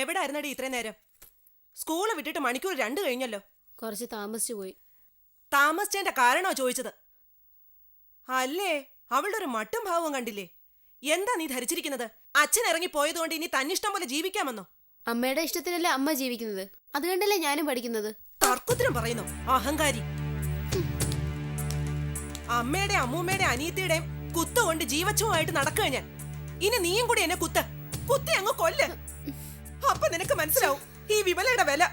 എവിടെ ആയിരുന്നടി ഇത്രയും നേരം? സ്കൂൾ വിട്ടിട്ട് മണിക്കൂർ രണ്ട് കഴിഞ്ഞല്ലോ. കുറച്ച് താമസിച്ചു പോയി. താമസിച്ചതിന്റെ കാരണോ ചോദിച്ചത്? അല്ലേ അവളുടെ ഒരു മട്ടും ഭാവവും കണ്ടില്ലേ? എന്താ നീ ധരിച്ചിരിക്കുന്നത്? അച്ഛൻ ഇറങ്ങി പോയതുകൊണ്ട് ഇനി തന്നിഷ്ടം പോലെ ജീവിക്കാമെന്നോ? അമ്മയുടെ ഇഷ്ടത്തിനല്ലേ അമ്മ ജീവിക്കുന്നത്? അതുകൊണ്ടല്ലേ ഞാനും പഠിക്കുന്നത്? തർക്കത്തിനും പറയുന്നു അഹങ്കാരി. അമ്മയുടെ അമ്മൂമ്മയുടെ അനിയത്തിയുടെയും കുത്തുകൊണ്ട് ജീവച്ഛവുമായിട്ട് നടക്കുക ഞാൻ. ഇനി നീയും കൂടി എന്നെ കുത്ത്. കുത്തി അങ്ങ് കൊല്ല്. അപ്പൊ നിനക്ക് മനസ്സിലാവും ഈ വിമലയുടെ വില.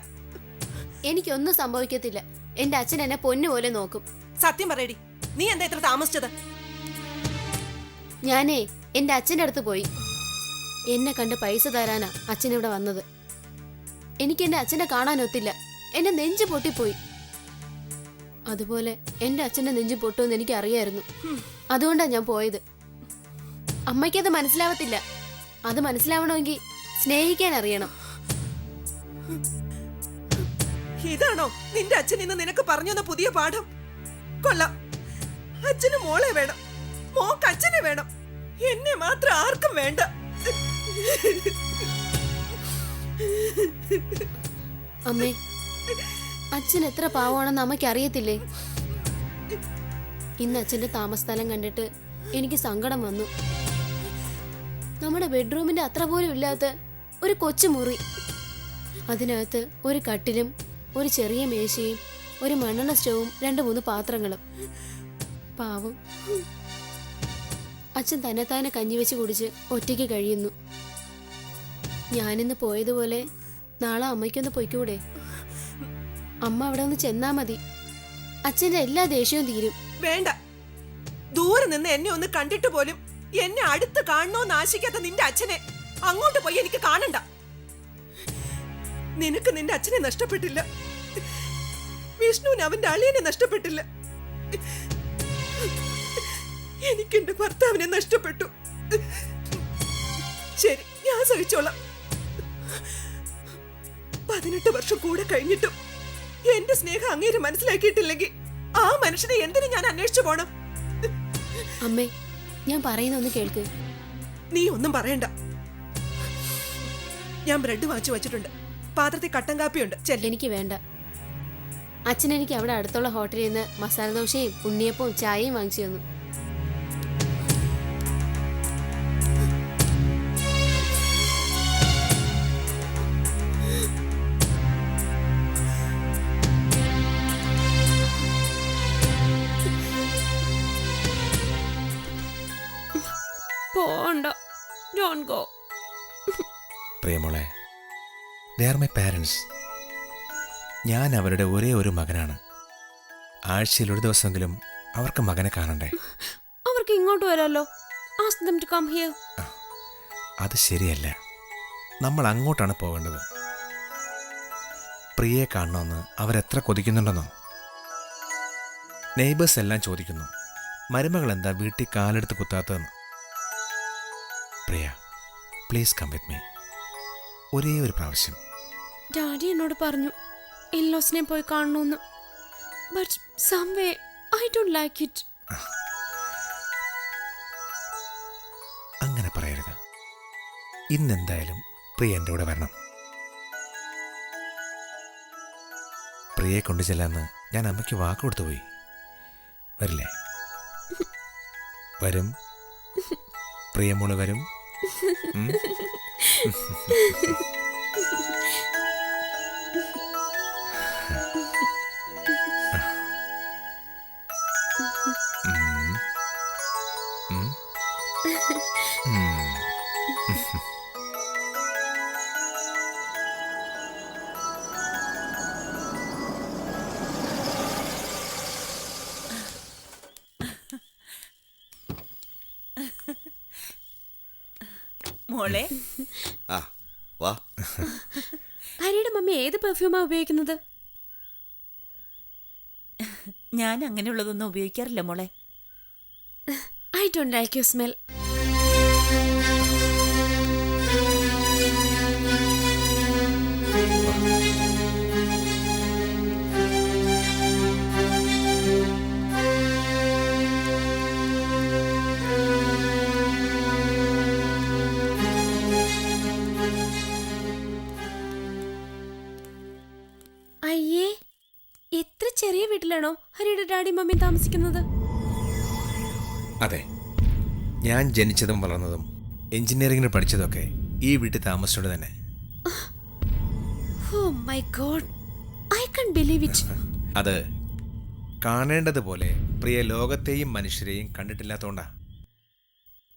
എനിക്കൊന്നും സംഭവിക്കത്തില്ല. എന്റെ അച്ഛൻ എന്നെ പൊന്നു പോലെ നോക്കും. സത്യം പറയടി. നീ എന്താ ഇത്ര താമസിച്ചത്? ഞാനേ എന്റെ അച്ഛന്റെ അടുത്ത് പോയി. എന്നെ കണ്ട് പൈസ തരാനാ അച്ഛൻ ഇവിടെ വന്നത്. എനിക്ക് എന്റെ അച്ഛനെ കാണാൻ ഒത്തില്ല. എന്റെ നെഞ്ച് പൊട്ടിപ്പോയി. അതുപോലെ എന്റെ അച്ഛന്റെ നെഞ്ച് പൊട്ടുമെന്ന് എനിക്ക് അറിയായിരുന്നു അതുകൊണ്ടാ ഞാൻ പോയത്. അമ്മയ്ക്ക് അത് മനസ്സിലാവത്തില്ല. അത് മനസ്സിലാവണമെങ്കിൽ സ്നേഹിക്കാൻ അറിയണം ഇതാണോ നിന്റെ അച്ഛൻ ഇന്ന് നിനക്ക് പറഞ്ഞു തന്ന പുതിയ പാഠം? കൊള്ളാം. അച്ഛന് മോളെ വേണം. മോക്ക് അച്ഛനെ വേണം. എന്നെ മാത്രം ആർക്കും വേണ്ട. അമ്മേ അച്ഛൻ എത്ര പാവമാണെന്ന് അമ്മയ്ക്ക് അറിയത്തില്ലേ ഇന്ന് അച്ഛന്റെ താമസസ്ഥലം കണ്ടിട്ട് എനിക്ക് സങ്കടം വന്നു. നമ്മുടെ ബെഡ്റൂമിന്റെ അത്ര പോലും ഇല്ലാത്ത ഒരു കൊച്ചു മുറി. അതിനകത്ത് ഒരു കട്ടിലും ഒരു ചെറിയ മേശയും ഒരു മണ്ണെണ്ണ സ്റ്റവും രണ്ട് മൂന്ന് പാത്രങ്ങളും. പാവം. അച്ഛൻ തന്നെത്താനെ കഞ്ഞി വെച്ച് കുടിച്ച് ഒറ്റയ്ക്ക് കഴിയുന്നു. ഞാനിന്ന് പോയതുപോലെ നാളെ അമ്മയ്ക്കൊന്ന് പൊയ്ക്കൂടെ? അമ്മ അവിടെ ഒന്ന് ചെന്നാ മതി. അച്ഛന്റെ എല്ലാ ദേഷ്യവും തീരും. വേണ്ട. ദൂരെ നിന്ന് എന്നെ ഒന്ന് കണ്ടിട്ട് പോലും എന്നെ അടുത്ത് കാണണോന്ന് ആശിക്കാത്ത നിന്റെ അച്ഛനെ. അങ്ങോട്ട് പോയി എനിക്ക് കാണണ്ട. നിനക്ക് നിന്റെ അച്ഛനെ നഷ്ടപ്പെട്ടില്ല. വിഷ്ണുവിന് അവന്റെ അളിയനെ നഷ്ടപ്പെട്ടില്ല. എനിക്ക് എന്റെ ഭർത്താവിനെ നഷ്ടപ്പെട്ടു. ശരി ഞാൻ സഹിച്ചോളാം. പതിനെട്ട് വർഷം കൂടെ കഴിഞ്ഞിട്ടും എന്റെ സ്നേഹം അങ്ങേര് മനസ്സിലാക്കിയിട്ടില്ലെങ്കിൽ ആ മനുഷ്യനെ എന്തിനു ഞാൻ അന്വേഷിച്ചു പോണം? അമ്മേ ഞാൻ പറയുന്ന ഒന്ന് കേൾക്ക്. നീ ഒന്നും പറയണ്ട. ഞാൻ ബ്രെഡ് വാങ്ങിച്ചു വെച്ചിട്ടുണ്ട്. പാത്രത്തിൽ കട്ടൻ കാപ്പിയുണ്ട്. ചെല്ലി. എനിക്ക് വേണ്ട. അച്ഛൻ എനിക്ക് അവിടെ അടുത്തുള്ള ഹോട്ടലിൽ നിന്ന് മസാല ദോശയും ഉണ്ണിയപ്പവും ചായയും വാങ്ങിച്ചു തന്നു. പോണ്ട. ഡോൺ ഗോ പ്രിയമോളെ ദേ ആർ മൈ പാരൻസ് ഞാൻ അവരുടെ ഒരേ ഒരു മകനാണ്. ആഴ്ചയിൽ ഒരു ദിവസമെങ്കിലും അവർക്ക് മകനെ കാണണ്ടേ? അവർക്ക് ഇങ്ങോട്ട് വരാമല്ലോ അത് ശരിയല്ല. നമ്മൾ അങ്ങോട്ടാണ് പോകേണ്ടത്. പ്രിയയെ കാണണമെന്ന് അവരെത്ര കൊതിക്കുന്നുണ്ടെന്നോ? നെയ്ബേഴ്സ് എല്ലാം ചോദിക്കുന്നു. മരുമകൾ എന്താ വീട്ടിൽ കാലെടുത്ത് കുത്താത്തതെന്ന്? Priya please come with me ഒരേ ഒരു പ്രാവശ്യം. ഡാഡി എന്നോട് പറഞ്ഞു ഇല്ലോസിനെ പോയി കാണണമെന്ന് but somehow I don't like it അങ്ങനെ പറയരുത്. ഇന്നെന്തായാലും പ്രിയ എന്റെ കൂടെ വരണം. പ്രിയയെ കൊണ്ടു ചെല്ലാന്ന് ഞാൻ അമ്മയ്ക്ക് വാക്ക് കൊടുത്തു പോയി. വരില്ലേ? വരും. പ്രിയമോൾ വരും. フフフフ。മോളെ. ആ വാ. ഭാര്യയുടെ മമ്മി ഏത് പെർഫ്യൂമാ ഉപയോഗിക്കുന്നത്? ഞാൻ അങ്ങനെയുള്ളതൊന്നും ഉപയോഗിക്കാറില്ല മോളെ. I don't like you smell daddy mummy താമസിക്കുന്നത്? അതെ. ഞാൻ ജനിച്ചതും വളർന്നതും എഞ്ചിനീയറിംഗിന് പഠിച്ചതൊക്കെ ഈ വീട്ടിൽ താമസിച്ചോണ്ട് തന്നെ. ഓ my god I can't believe it അത് കാണേണ്ടതുപോലെ പ്രിയ ലോകത്തെയും മനുഷ്യരെയും കണ്ടിട്ടില്ലാത്തോണ്ടാ.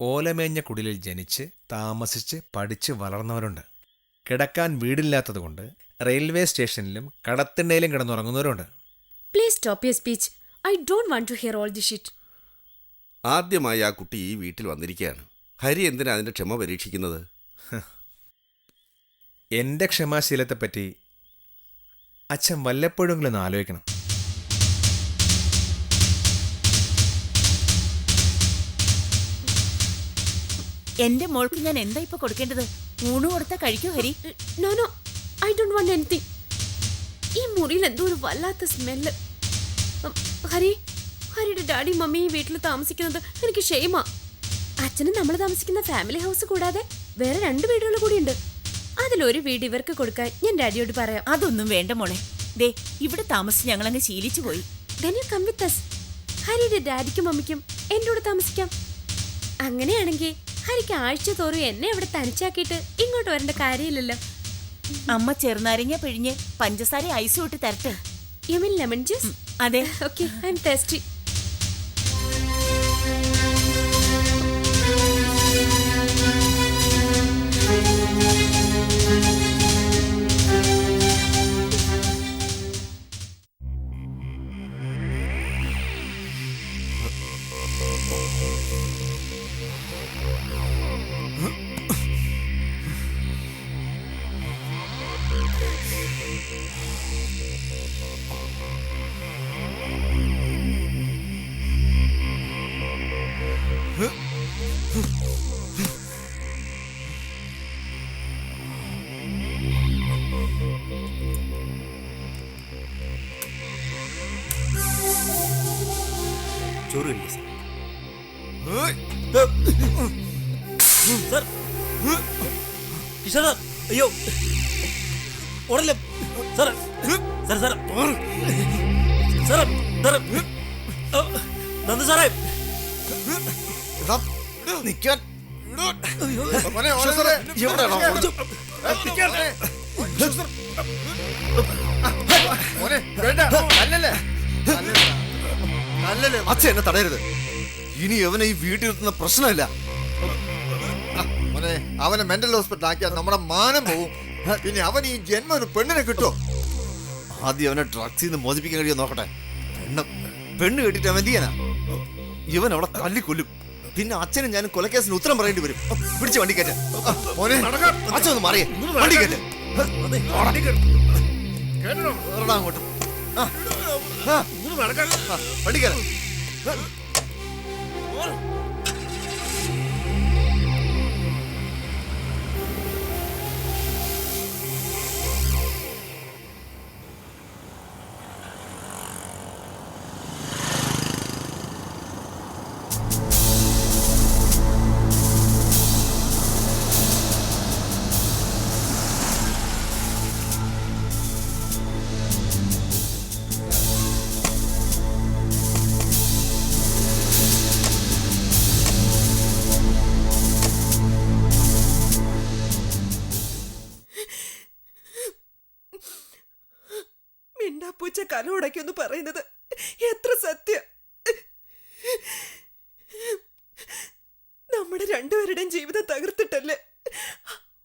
ഓലമേഞ്ഞ കുടിലിൽ ജനിച്ച് താമസിച്ച് പഠിച്ച് വളർന്നവരുണ്ട്. കിടക്കാൻ വീടില്ലാത്തതുകൊണ്ട് റെയിൽവേ സ്റ്റേഷനിലും കടത്തിണ്ടയിലും കിടന്നുറങ്ങുന്നവരുണ്ട്. Please stop your speech I don't want to hear all the shit ആദ്യമായി ആ കുട്ടി ഈ വീട്ടിൽ വന്നിരിക്കുകയാണ്. ഹരി എന്തിനാ അതിന്റെ ക്ഷമ പരീക്ഷിക്കുന്നത്? എന്റെ ക്ഷമാശീലത്തെപ്പറ്റി അച്ഛൻ വല്ലപ്പോഴെങ്കിലും ഒന്ന് ആലോചിക്കണം. എന്റെ മോൾക്ക് ഞാൻ എന്താ ഇപ്പൊ കൊടുക്കേണ്ടത്? ഊണ് കൊടുത്താ കഴിക്കൂ Hari. No no I don't want anything ഈ മുറിയിൽ എന്തോ ഒരു വല്ലാത്ത സ്മെല്ല് ഹരി ഹരിയുടെ ഡാഡി മമ്മി ഈ വീട്ടിൽ താമസിക്കുന്നത് എനിക്ക് ഷെയ്മാ അച്ഛനും നമ്മൾ താമസിക്കുന്ന ഫാമിലി ഹൗസ് കൂടാതെ വേറെ രണ്ട് വീടുകൾ കൂടിയുണ്ട്. അതിലൊരു വീട് ഇവർക്ക് കൊടുക്കാൻ ഞാൻ ഡാഡിയോട് പറയാം. അതൊന്നും വേണ്ട മോളെ. ദേ ഇവിടെ താമസിച്ച് ഞങ്ങളങ്ങ് ശീലിച്ചു പോയി. you come ഹരിയുടെ ഡാഡിക്കും മമ്മിക്കും എന്റെ കൂടെ താമസിക്കാം. അങ്ങനെയാണെങ്കിൽ ഹരിക്ക് ആഴ്ച തോറും എന്നെ അവിടെ തനിച്ചാക്കിയിട്ട് ഇങ്ങോട്ട് വരേണ്ട കാര്യമില്ലല്ലോ. അമ്മ ചെറുനാരങ്ങ പിഴിഞ്ഞ് പഞ്ചസാര ഐസ് ഇട്ട് തരട്ടെ. You mean lemon juice? അതെ. ഓക്കെ ഐ എം ടേസ്റ്റി ചോറ് കഴിക്കുക സാർ. കിഷോർ സാർ അയ്യോ. ഓടല്ലേ സാർ സാർ സാർ. നന്ദി സാറേ. അച്ഛൻ എന്നെ തടയരുത്. ഇനി അവനെ ഈ വീട്ടിൽ നിർത്തുന്ന പ്രശ്നമില്ല. മോനെ അവനെ മെന്റൽ ഹോസ്പിറ്റൽ ആക്കിയാൽ നമ്മുടെ മാനം പോവും. പിന്നെ അവൻ ഈ ജന്മ ഒരു പെണ്ണിനെ കിട്ടുമോ? ആദ്യം അവനെ ഡ്രഗ്സിൽ നിന്ന് മോചിപ്പിക്കാൻ കഴിയുമോ നോക്കട്ടെ. പെണ്ണ് പെണ്ണ് കേട്ടിട്ട് അവൻ എന്ത് ചെയ്യാനാ? ഇവൻ അവിടെ തല്ലിക്കൊല്ലും. പിന്നെ അച്ഛനും ഞാനും കൊലക്കേസിന് ഉത്തരം പറയേണ്ടി വരും. പിടിച്ച് വണ്ടി കയറ്റ മോനെ അച്ഛൻ ഒന്ന് മാറിയേ. വണ്ടി കയറ്റ. അങ്ങോട്ട്. വണ്ടി കയറ. പറയുന്നത്. എത്ര സത്യം. നമ്മുടെ രണ്ടുപേരുടെയും ജീവിതം തകർത്തിട്ടല്ലേ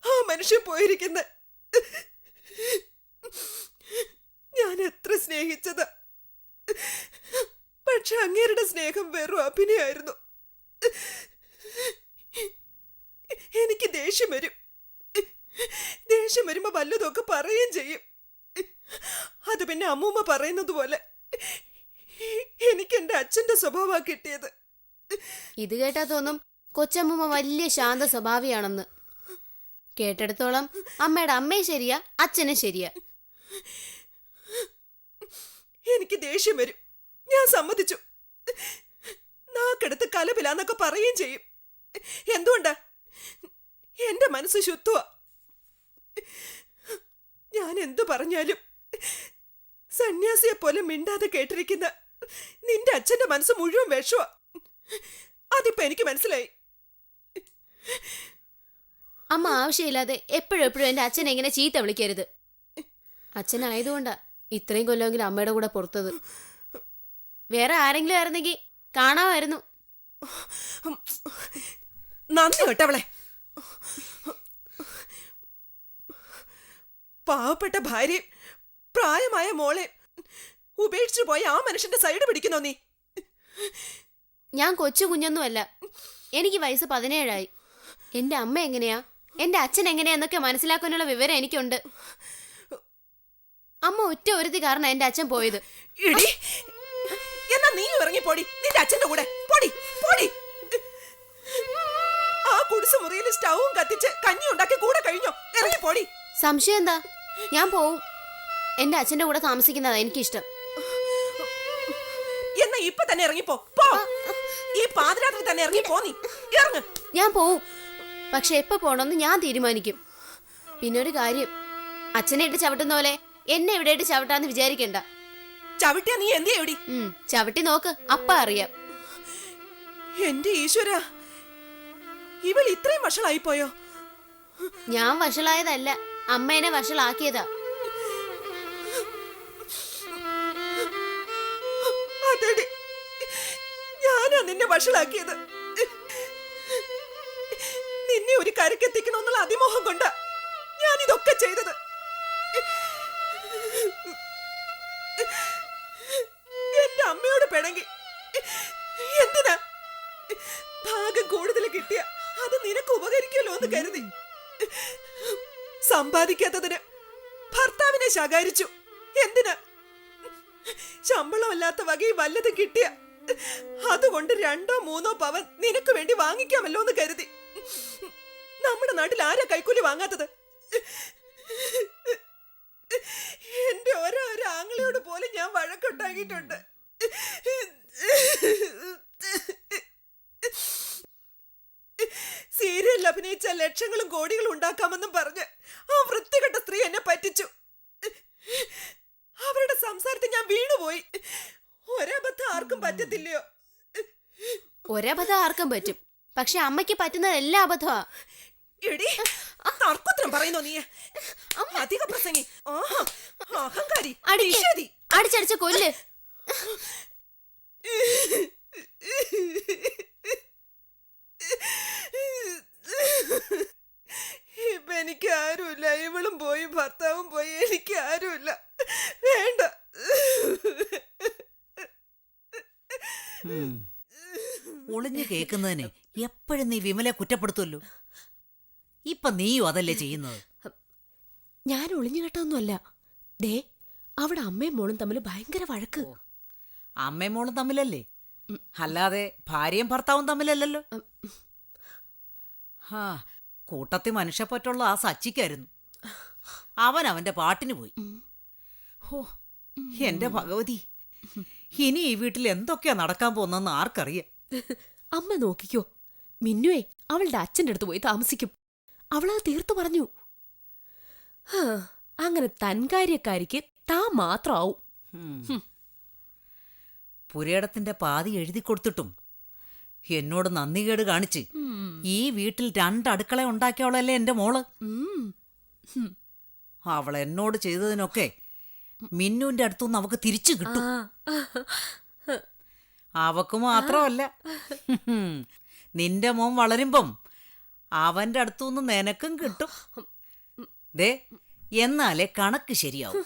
ആ മനുഷ്യൻ പോയിരിക്കുന്ന? ഞാൻ എത്ര സ്നേഹിച്ചത്. പക്ഷെ അങ്ങേരുടെ സ്നേഹം വെറും അഭിനയായിരുന്നു. എനിക്ക് ദേഷ്യം വരും. ദേഷ്യം വരുമ്പോ വല്ലതൊക്കെ പറയുകയും ചെയ്യും. അത് പിന്നെ അമ്മൂമ്മ പറയുന്നത് പോലെ. എനിക്ക് എന്റെ അച്ഛന്റെ സ്വഭാവ കിട്ടിയത്. ഇത് കേട്ടാ തോന്നും കൊച്ചമ്മ വലിയ ശാന്ത സ്വഭാവിയാണെന്ന്. കേട്ടെടുത്തോളം അമ്മയുടെ അമ്മയും ശരിയാ അച്ഛനെ ശരിയാ. എനിക്ക് ദേഷ്യം വരും. ഞാൻ സമ്മതിച്ചു. നാക്കെടുത്ത് കലപിലാന്നൊക്കെ പറയുകയും ചെയ്യും. എന്തുകൊണ്ടാ? എന്റെ മനസ്സ് ശുദ്ധ ഞാൻ എന്തു പറഞ്ഞാലും സന്യാസിയെ പോലെ മിണ്ടാതെ കേട്ടിരിക്കുന്ന നിന്റെ അച്ഛന്റെ മനസ്സ് മുഴുവൻ വിഷമാ അതിപ്പോ എനിക്ക് മനസ്സിലായി. അമ്മ ആവശ്യമില്ലാതെ എപ്പോഴും എപ്പോഴും എന്റെ അച്ഛനെ ഇങ്ങനെ ചീത്ത വിളിക്കരുത്. അച്ഛനായതുകൊണ്ടാ ഇത്രയും കൊല്ലമെങ്കിലും അമ്മയുടെ കൂടെ പുറത്തത്. വേറെ ആരെങ്കിലും ആയിരുന്നെങ്കിൽ കാണാമായിരുന്നു. നന്ദി കേട്ടവളെ. പാവപ്പെട്ട ഭാര്യയും പ്രായമായ മോളെ ഉപേക്ഷിച്ചു പോയ ആ മനുഷ്യന്റെ സൈഡ് പിടിക്കുന്നോ നീ? ഞാൻ കൊച്ചു കുഞ്ഞൊന്നുമല്ല. എനിക്ക് വയസ്സ് പതിനേഴായി. എന്റെ അമ്മ എങ്ങനെയാ? എന്റെ അച്ഛൻ എങ്ങനെയാന്നൊക്കെ മനസ്സിലാക്കാനുള്ള വിവരം എനിക്കുണ്ട്. അമ്മ ഒറ്റ ഒരുത്തി കാരണം എന്റെ അച്ഛൻ പോയത്. ഇടി. എന്നാ നീ ഇറങ്ങി പോടി. നിന്റെ അച്ഛന്റെ കൂടെ. പോടി പോടി. ആ കുടിസ് മുറിയിൽ സ്റ്റൗവും കത്തിച്ച് കഞ്ഞി ഉണ്ടാക്കി കൂടെ കഴിഞ്ഞോ? ഇറങ്ങി പോടി. സംശയം എന്താ? ഞാൻ പോവും. എന്റെ അച്ഛന്റെ കൂടെ താമസിക്കുന്നതാ എനിക്കിഷ്ടം. എന്നാ ഇപ്പൊ തന്നെ ഇറങ്ങിപ്പോ. പോ. ഈ പാതിരാത്രി തന്നെ ഇറങ്ങി പോ നീ. ഇറങ്ങ്. ഞാൻ പോവും. പക്ഷെ എപ്പോ പോണോന്ന് ഞാൻ തീരുമാനിക്കും. പിന്നെ ഒരു കാര്യം. അച്ഛനെ ഇട്ട് ചവിട്ടുന്ന പോലെ എന്നെ ഇവിടെ ഇട്ട് ചവിട്ടാന്ന് വിചാരിക്കണ്ട. ചവിട്ടിയാ നീ എന്തേ എവിടെ ഉം, ചവിട്ടി നോക്ക്. അപ്പ അറിയാം. എന്റെ ഈശ്വര. ഇവൾ ഇത്രയും വഷളായി പോയോ ഞാൻ വഷളായതല്ല. അമ്മ എന്നെ വഷളാക്കിയതാ. വഷളാക്കിയത്. നിന്നെ ഒരു കരക്കെത്തിക്കണമെന്നുള്ള അതിമോഹം കൊണ്ടാ ഞാൻ ഇതൊക്കെ ചെയ്തത്. എന്റെ അമ്മയോട് പിണങ്ങി. എന്തിനാ? ഭാഗം കൂടുതൽ കിട്ടിയ അത് നിനക്ക് ഉപകരിക്കുമല്ലോ എന്ന് കരുതി. സമ്പാദിക്കാത്തതിന് ഭർത്താവിനെ ശകാരിച്ചു. എന്തിനാ? ശമ്പളമല്ലാത്ത വകയും വല്ലതും കിട്ടിയ അതുകൊണ്ട് രണ്ടോ മൂന്നോ പവൻ നിനക്ക് വേണ്ടി വാങ്ങിക്കാമല്ലോ എന്ന് കരുതി. നമ്മുടെ നാട്ടിൽ ആരാ കൈക്കൂലി വാങ്ങാത്തത്? എന്റെ ഓരോ ആംഗ്ലിയോട് പോലും ഞാൻ വഴക്കുണ്ടാക്കിയിട്ടുണ്ട്. സീരിയലിൽ അഭിനയിച്ച ലക്ഷങ്ങളും കോടികളും ഉണ്ടാക്കാമെന്നും പറഞ്ഞ് ആ വൃത്തികെട്ട സ്ത്രീ എന്നെ പറ്റിച്ചു. അവരുടെ സംസാരത്തിൽ ഞാൻ വീണുപോയി. ഒരബദ്ധം ആർക്കും പറ്റത്തില്ലയോ? ഒരബദ്ധം ആർക്കും പറ്റും. പക്ഷെ അമ്മയ്ക്ക് പറ്റുന്നത് എല്ലാ അബദ്ധമാ. എടി തർക്കുത്തരം പറയുന്നോ നീ അധിക പ്രസംഗി. അഹങ്കാരി. അടിച്ചടിച്ച് കൊല്ല്. ഇപ്പൊ എനിക്ക് ആരുമില്ല ഇവളും പോയി ഭർത്താവും പോയി എനിക്ക് ആരുമില്ല വേണ്ട ഉം. ഒളിഞ്ഞു കേൾക്കുന്നതിന് എപ്പോഴും നീ വിമലെ കുറ്റപ്പെടുത്തുമല്ലോ ഇപ്പൊ നീയും അതല്ലേ ചെയ്യുന്നത്. ഞാൻ ഒളിഞ്ഞു കേട്ടൊന്നുമല്ല ദേ അവിടെ അമ്മയും മോളും തമ്മിൽ ഭയങ്കര വഴക്ക്. അമ്മയും മോളും തമ്മിലല്ലേ? അല്ലാതെ ഭാര്യയും ഭർത്താവും തമ്മിലല്ലല്ലോ? ഹാ കൂട്ടത്തിൽ മനുഷ്യപ്പറ്റുള്ള ആ സച്ചിക്കായിരുന്നു. അവൻ അവന്റെ പാട്ടിന് പോയി. ഹോ എന്റെ ഭഗവതി ഇനി ഈ വീട്ടിൽ എന്തൊക്കെയാ നടക്കാൻ പോന്നെന്ന് ആർക്കറിയാം? അമ്മ നോക്കിക്കോ. മിന്നുവേ അവളുടെ അച്ഛന്റെ അടുത്ത് പോയി താമസിക്കും. അവളത് തീർത്തു പറഞ്ഞു. അങ്ങനെ തൻകാര്യക്കാരിക്ക് താ മാത്രമാവും. പുരയിടത്തിന്റെ പാതി എഴുതി കൊടുത്തിട്ടും എന്നോട് നന്ദികേട് കാണിച്ച് ഈ വീട്ടിൽ രണ്ട് അടുക്കള ഉണ്ടാക്കിയവളല്ലേ എന്റെ മോൾ. അവൾ എന്നോട് ചെയ്തതിനൊക്കെ മിന്നുവിന്റെ അടുത്തുനിന്ന് അവക്ക് തിരിച്ചു കിട്ടും. അവക്ക് മാത്രമല്ല. നിന്റെ മോൻ വളരുമ്പം അവന്റെ അടുത്തുനിന്ന് നിനക്കും കിട്ടും. ദേ എന്നാലേ കണക്ക് ശരിയാവും.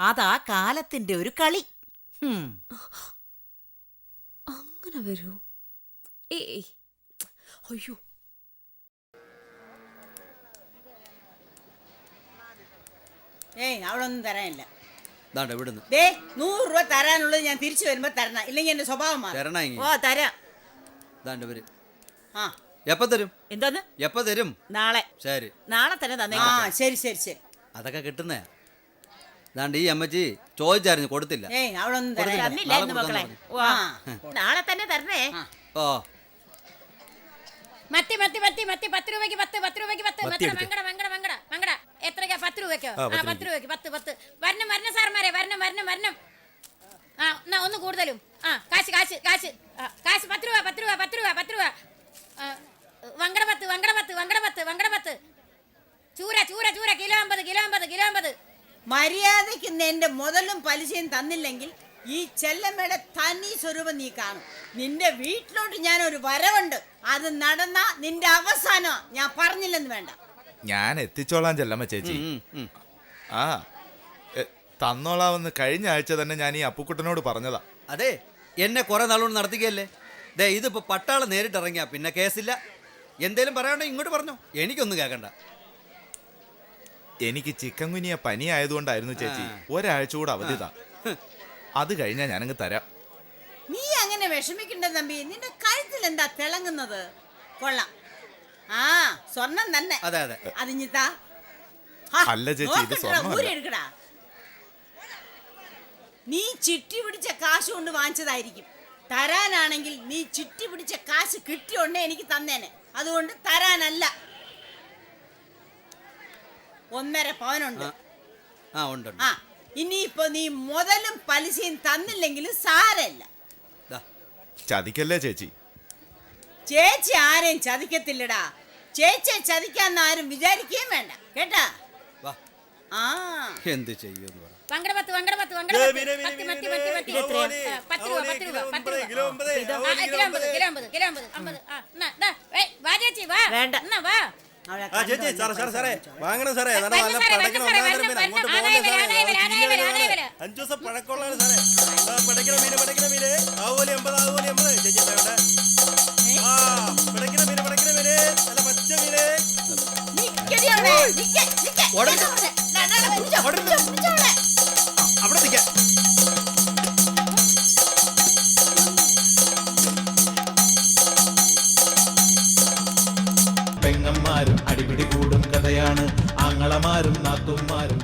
അതാ കാലത്തിന്റെ ഒരു കളി. അങ്ങനെ വരൂ. ഏയ് അയ്യോ. ഏയ് അവളൊന്നും തരാനില്ല. ദാണ്ട ഇവിടുന്ന്. ദേ നൂറ് രൂപ തരാനുള്ളത് ഞാൻ തിരിച്ചു വരുമ്പോ തരണം. ഇല്ലെങ്കിൽ എന്റെ സ്വഭാവം മാറും. തരണ ഓ തരാം. ദാണ്ട വരും ആ. എപ്പ തരും? എന്തോന്ന്? എപ്പ തരും? നാളെ. ശരി. നാളെ തന്നെ തന്നെ ആ ശരി ശരി ശരി. അതൊക്കെ കിട്ടുന്നേ ദാണ്ട് ഈ അമ്മച്ചി ചോദിച്ചായിരുന്നു കൊടുത്തില്ല. ഏയ് അവളൊന്നും കൊടുത്തില്ല. തരാനില്ലായിരുന്നു നാളെ മക്കളെ. ഓ നാളെ തന്നെ തരണേ. ഓ. മത്തി മത്തി മത്തി മത്തി പത്ത് രൂപയ്ക്ക് പത്ത് പത്ത് രൂപയ്ക്ക് പത്ത്. മത്തി. മങ്കട മങ്കട മങ്കട മങ്കട. എത്രയ്ക്കാ? പത്ത് രൂപയ്ക്കോ? ആ, ആ പത്ത് പത്ത് രൂപയ്ക്ക്. പത്ത് പത്ത്. വരണം വരണം സാർമാരെ വരണം വരണം വരണം. ആ എന്നാ ഒന്ന് കൂടുതലും. ആ കാശ് കാശ് കാശ്. ആ, കാശ് പത്ത് രൂപ പത്ത് രൂപ പത്ത് രൂപ പത്ത് രൂപ. ആ, വങ്കട പത്ത് വങ്കട പത്ത് വങ്കട പത്ത് വങ്കട പത്ത്. ചൂര ചൂര ചൂര. കിലോ അമ്പത് കിലോ അമ്പത് കിലോ അമ്പത്. മര്യാദയ്ക്ക് എന്റെ മുതലും പലിശയും തന്നില്ലെങ്കിൽ ഈ ചെല്ലമ്മയുടെ തനി സ്വരൂപം നീ കാണും. നിന്റെ വീട്ടിലോട്ട് ഞാൻ ഒരു വരവുണ്ട്. അത് നടന്ന നിന്റെ അവസാനം. ഞാൻ പറഞ്ഞില്ലെന്ന് വേണ്ട. ഞാൻ എത്തിച്ചോളാം ചെല്ലമ്മ ചേച്ചി. ആ എ, തന്നോളാമെന്ന് കഴിഞ്ഞ ആഴ്ച തന്നെ ഞാൻ ഈ അപ്പുക്കുട്ടനോട് പറഞ്ഞതാ. അതെ എന്നെ കുറെ നാളുകൊണ്ട് നടത്തിക്കല്ലേ? ദേ ഇതിപ്പോ പട്ടാളം നേരിട്ട് ഇറങ്ങിയാ പിന്നെ കേസില്ല. എന്തേലും പറയാണ്ടോ ഇങ്ങോട്ട് പറഞ്ഞോ. എനിക്കൊന്നും കേൾക്കണ്ട എനിക്ക് ചിക്കൻ കുനിയ പനി ആയതുകൊണ്ടായിരുന്നു ചേച്ചി. ഒരാഴ്ച കൂടെ അവധി താ അത് കഴിഞ്ഞാ ഞാനങ്ങ് തരാം. നീ അങ്ങനെ വിഷമിക്കണ്ട തമ്പി. നിന്റെ കഴുത്തിൽ എന്താ തിളങ്ങുന്നത്? കൊള്ളാം. ആ സ്വർണം തന്നെ. അതെ അതെ. അല്ല ചേച്ചി, ഇത് സ്വർണമല്ല. നീ ചിട്ടി പിടിച്ച കാശ് കൊണ്ട് വാങ്ങിച്ചതായിരിക്കും. തരാനാണെങ്കിൽ നീ ചിട്ടി പിടിച്ച കാശ് കിട്ടിയോണ്ടേ എനിക്ക് തന്നേനെ. അതുകൊണ്ട് തരാനല്ല. ഒന്നര പവനുണ്ട്. ആ ഉണ്ട്. ആ ഇനിയിപ്പോ നീ മുതലും പലിശയും തന്നില്ലെങ്കിലും സാരല്ല ചതിക്കല്ലേ ചേച്ചി? ചേച്ചി ആരെയും ചതിക്കത്തില്ലടാ. ചേച്ചിയെ ചതിക്കാന്ന് ആരും വിചാരിക്കുകയും വേണ്ട. കേട്ടാ? ആ. എന്ത് ചെയ്യും പറ. വങ്കട പത്ത് വങ്കട പത്ത് വങ്കട ദേ, പത്ത്. മീനെ, മത്തി മീനെ, മത്തി മീനെ, മത്തി മത്തി അവോലി, ആ, പത്ത് രൂപ അവോലി, പത്ത് രൂപ കിലോ പത്ത് ഒമ്പത്, രൂപ കിലോ ഒമ്പത്, ആ, അവോലി, കിലോ കിലോ അമ്പത് ഒമ്പത്. കിലോ അമ്പത്. കിലോ അമ്പത് അമ്പത്. ആ എന്നാ ദാ ഏയ് വാ ചേച്ചി വാ. വേണ്ട. എന്നാ വാ. അവളെ ആ ചേച്ചി കണ്ടോ, സാറേ സാറേ സാറേ. വാങ്ങണം സാറേ. നല്ല പടക്കണം മീൻ അങ്ങോട്ട്. അഞ്ചു ദിവസം പഴക്കമുള്ളതാണ് സാറേ. പടക്കണ മീന് പടക്കണ മീന്. ആവോലി അമ്പത് ആവോലി അമ്പത്. ചേച്ചി പെങ്ങന്മാരും അടിപിടി കൂടും കഥയാണ്. ആങ്ങളമാരും നാത്തുമാരും